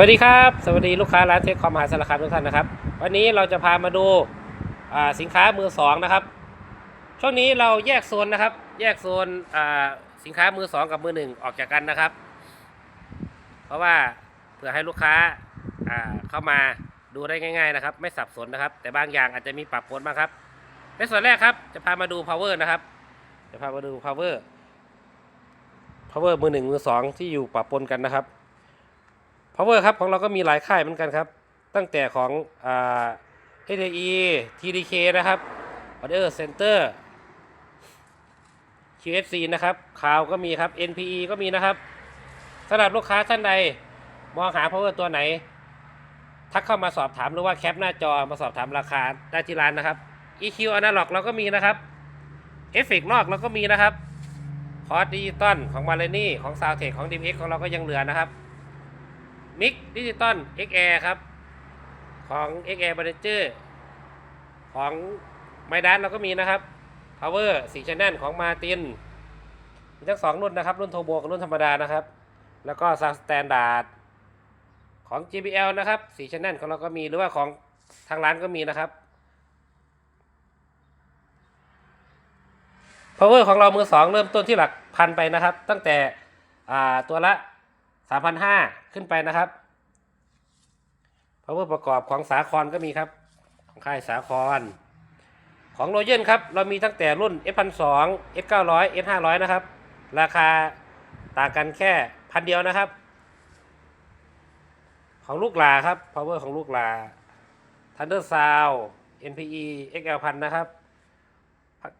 วัสดีครับ สวัสดีลูกค้าร้านเทคคอมหาสารคามทุกท่านนะครับ วันนี้เราจะพามาดูาสินค้ามือสองนะครับ ช่วงนี้เราแยกโซนนะครับ แยกโซนสินค้ามือสองกับมือหนึ่งออกจากกันนะครับ เพราะว่าเพื่อให้ลูกค้าาเข้ามาดูได้ง่ายๆนะครับ ไม่สับสนนะครับ แต่บางอย่างอาจจะมีปรับปนบ้างครับ ในส่วนแรกครับจะพามาดู power นะครับ จะพามาดู power power มือหนึ่งมือสองที่อยู่ปรับปนกันนะครับ power ครับของเราก็มีหลายค่ายเหมือนกันครับ ตั้งแต่ของอ่า HDE TDK นะครับ Order Center QSC นะครับข่าวก็มีครับ NPE ก็มีนะครับสำหรับลูกค้าท่านใดมองหา power ตัวไหน ทักเข้ามาสอบถามหรือว่าแคปหน้าจอมาสอบถามราคาได้ที่ร้านนะครับ EQ Analog เราก็มีนะครับเอฟเฟกนอกเราก็มีนะครับ คอร์ดดิจิตอลของมาเลนี่ของ s o u n d t e c h ของ DMX ของเราก็ยังเหลือนะครับ มิกดิจิตอล XR ครับ ของ XR b a n e r ของไมดันเราก็มีนะครับ Power 4 Channel ของมาตินมีทั้งสองรุ่นนะครับ รุ่นโทโบกับรุ่นธรรมดานะครับ แล้วก็ Sound Standard ของ JBL นะครับ4 Channel ของเราก็มีหรือว่าของทางร้านก็มีนะครับ Power ของเรามือสองเริ่มต้นที่หลักพันไปนะครับ ตั้งแต่ตัวละ 3,500ขึ้นไปนะครับ power ประกอบของสาครก็มีครับ ของค่ายสาคร ของโรเยนครับ เรามีตั้งแต่รุ่น F1200 F900 F500 นะครับ ราคาต่างกันแค่พันเดียวนะครับ ของลูกหลาครับ power ของลูกหลา Thunder Sound NPE XL 1000นะครับ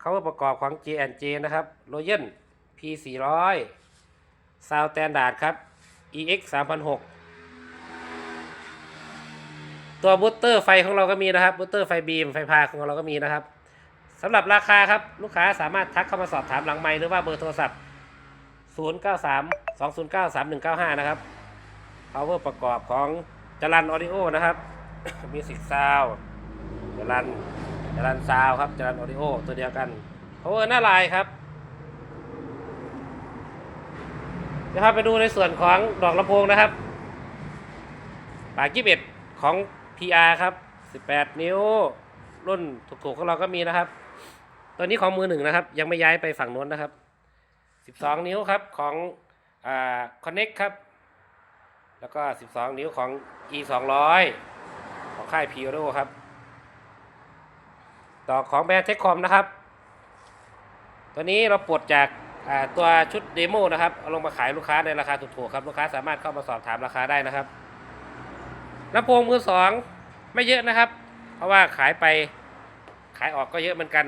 เขาประกอบของ J&J นะครับ Royal P400 Sound Standard ครับ EX 3006ตัวบูตเตอร์ไฟของเราก็มีนะครับบูตเตอร์ไฟบีมไฟพาของเราก็มีนะครับสำหรับราคาครับ ลูกค้าสามารถทักเข้ามาสอบถามหลังไมค์หรือว่าเบอร์โทรศัพท์ 093 209 3195 นะครับ power ประกอบของจรันออดิโอนะครับ Music Sound จรันจรันซาวครับจรันออดิโอตัวเดียวกัน power หน้าลายครับ เดี๋ยวพาไปดูในส่วนของดอกลำโพงนะครับปากยี่สิบของ PR ครับ 18 นิ้ว รุ่นถูกๆของเราก็มีนะครับ ตัวนี้ของมือหนึ่งนะครับ ยังไม่ย้ายไปฝั่งโน้นนะครับ 12 นิ้วครับของอ่า Connect ครับ แล้วก็ 12 นิ้วของ E 200ของค่าย p i o ครับ ต่อของแบรนด์เทคคอมนะครับ ตัวนี้เราปลดจาก ตัวชุดเดโมนะครับเอาลงมาขายลูกค้าในราคาถูกๆครับลูกค้าสามารถเข้ามาสอบถามราคาได้นะครับลำโพงมือสองไม่เยอะนะครับ เพราะว่าขายไปขายออกก็เยอะเหมือนกัน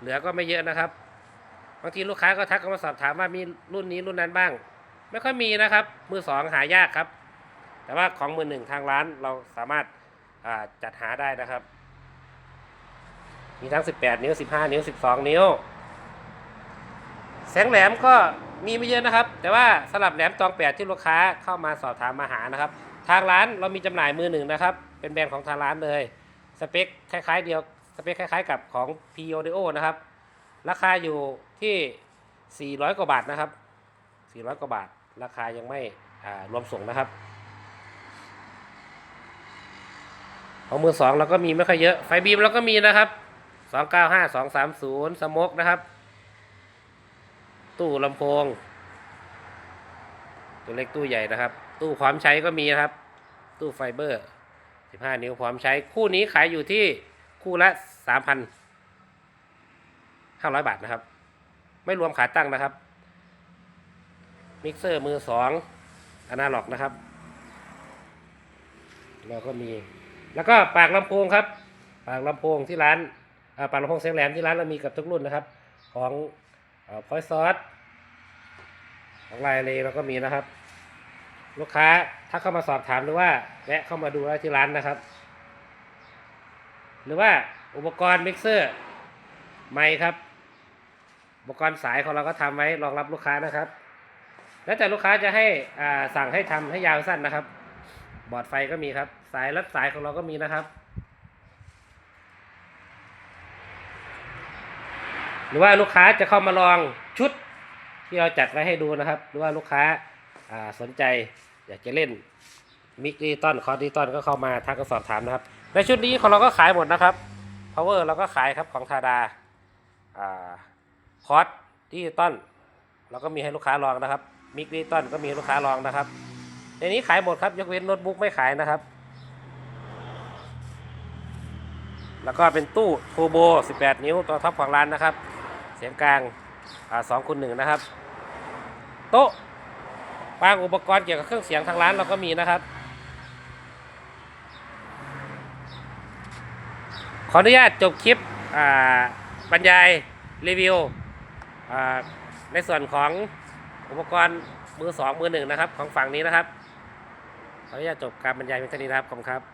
เหลือก็ไม่เยอะนะครับบางทีลูกค้าก็ทักเข้ามาสอบถามว่ามีรุ่นนี้รุ่นนั้นบ้าง ไม่ค่อยมีนะครับ มือสองหายากครับ แต่ว่าของมือหนึ่งทางร้านเราสามารถาจัดหาได้นะครับ มีทั้ง 18 นิ้ว 15 นิ้ว 12 นิ้ว แสงแหลมก็มีไม่เยอะนะครับ แต่ว่าสำหรับแหลมตองแปดที่ลูกค้าเข้ามาสอบถามมาหานะครับ ทางร้านเรามีจำหน่ายมือหนึ่งนะครับ เป็นแบรนด์ของทางร้านเลย สเปคคล้ายๆเดียว สเปคคล้ายๆกับของ p o d o นะครับ ราคาอยู่ที่ 400 กว่าบาทนะครับ 400 กว่าบาท ราคายังไม่รวมส่งนะครับ ของมือสองเราก็มีไม่ค่อยเยอะ ไฟบีมเราก็มีนะครับ 295 230 สมกนะครับ ตู้ลำโพง ตัวเล็กตู้ใหญ่นะครับ ตู้พร้อมใช้ก็มีนะครับ ตู้ไฟเบอร์ 15 นิ้วพร้อมใช้คู่นี้ขายอยู่ที่คู่ละ 3,500 บาทนะครับ ไม่รวมขาตั้งนะครับ มิกเซอร์มือสองอนาล็อกนะครับเราก็มี แล้วก็ปากลำโพงครับ ปากลำโพงที่ร้านปากลำโพงเสียงแหลมที่ร้านเรามีกับทุกรุ่นนะครับ ของ พอยซอสของไลเลเราก็มีนะครับ ลูกค้าถ้าเข้ามาสอบถามหรือว่าแวะเข้ามาดูที่ร้านนะครับ หรือว่าอุปกรณ์มิกเซอร์ไมค์ครับ อุปกรณ์สายของเราก็ทำไว้รองรับลูกค้านะครับ แล้วแต่ลูกค้าจะให้สั่งให้ทำให้ยาวสั้นนะครับ บอร์ดไฟก็มีครับ สายรัดสายของเราก็มีนะครับ รือว่าลูกค้าจะเข้ามาลองชุดที่เราจัดไว้ให้ดูนะครับ หรือว่าลูกค้าสนใจอยากจะเล่นมิกดิจิตอลคอร์ดิจิตอลก็เข้ามาทักก็สอบถามนะครับ ในชุดนี้ของเราก็ขายหมดนะครับ power เราก็ขายครับของทาดาคอร์สดิจิตอลเราก็มีให้ลูกค้าลองนะครับมิกดิจิตอลก็มีให้ลูกค้าลองนะครับ ในนี้ขายหมดครับยกเว้นโน้ตบุ๊กไม่ขายนะครับ แล้วก็เป็นตู้ทูโบ 18 นิ้วตัวท็อปของร้านนะครับ เสียงกลางสองคูณหนึ่งนะครับ โต๊ะวางอุปกรณ์เกี่ยวกับเครื่องเสียงทางร้านเราก็มีนะครับ ขออนุญาตจบคลิปอ่าบรรยายรีวิวในส่วนของอุปกรณ์มือสองมือหนึ่งนะครับ ของฝั่งนี้นะครับ ขออนุญาตจบการบรรยายเพียงเท่านี้นะครับขอบคุณครับ